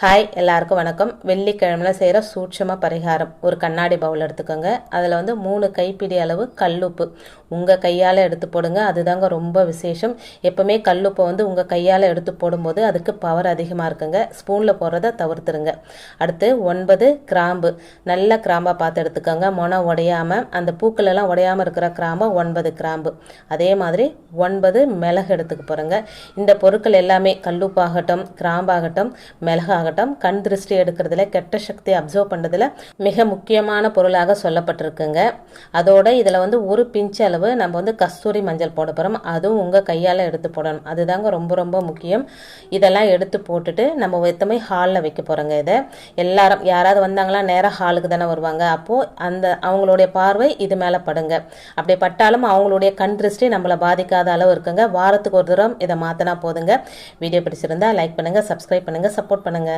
Hi எல்லாருக்கும் வணக்கம். வெள்ளிக்கிழமையில் செய்கிற சூட்சம பரிகாரம். ஒரு கண்ணாடி பவுல் எடுத்துக்கோங்க. அதில் வந்து மூணு கைப்பிடி அளவு கல்லுப்பு. உங்கள் கையால் எடுத்து போடுங்க. அதுதாங்க ரொம்ப விசேஷம். எப்போவுமே கல்லுப்பை வந்து உங்கள் கையால் எடுத்து போடும்போது அதுக்கு பவர் அதிகமாக இருக்குங்க. ஸ்பூனில் போடுறத தவிர்த்துருங்க. அடுத்து ஒன்பது கிராம்பு. நல்ல கிராம்பாக பார்த்து எடுத்துக்கோங்க. மொனை உடையாமல் அந்த பூக்களெல்லாம் உடையாமல் இருக்கிற கிராம்பை ஒன்பது கிராம்பு. அதே மாதிரி ஒன்பது மிளகு எடுத்துக்க போகிறேங்க இந்த பொருட்கள் எல்லாமே கல்லுப்பாகட்டும் கிராம்பாகட்டும் மிளகாகட்டும் கண் திருஷ்டி எடுக்கிறதுல கெட்ட சக்தி அப்சர்வ் பண்ணுறதுல மிக முக்கியமான பொருளாக சொல்லப்பட்டிருக்குங்க. அதோட இதில் வந்து ஒரு பிஞ்ச் அளவு நம்ம வந்து கஸ்தூரி மஞ்சள் போட போகிறோம் அதுவும் உங்கள் கையால் எடுத்து போடணும். அதுதாங்க ரொம்ப ரொம்ப முக்கியம். இதெல்லாம் எடுத்து போட்டுட்டு நம்ம எத்தமே ஹாலில் வைக்க போகிறோங்க இதை. எல்லாரும் யாராவது வந்தாங்களா நேராக ஹாலுக்கு தானே வருவாங்க. அப்போது அந்த அவங்களுடைய பார்வை இது மேலே படுங்க. அப்படி பட்டாலும் அவங்களுடைய கண் திருஷ்டி நம்மளை பாதிக்காத அளவு இருக்குங்க. வாரத்துக்கு ஒரு தூரம் இதை மாற்றினா போதுங்க. வீடியோ பிடிச்சிருந்தா லைக் பண்ணுங்கள் சப்ஸ்கிரைப் பண்ணுங்கள் சப்போர்ட் பண்ணுங்கள்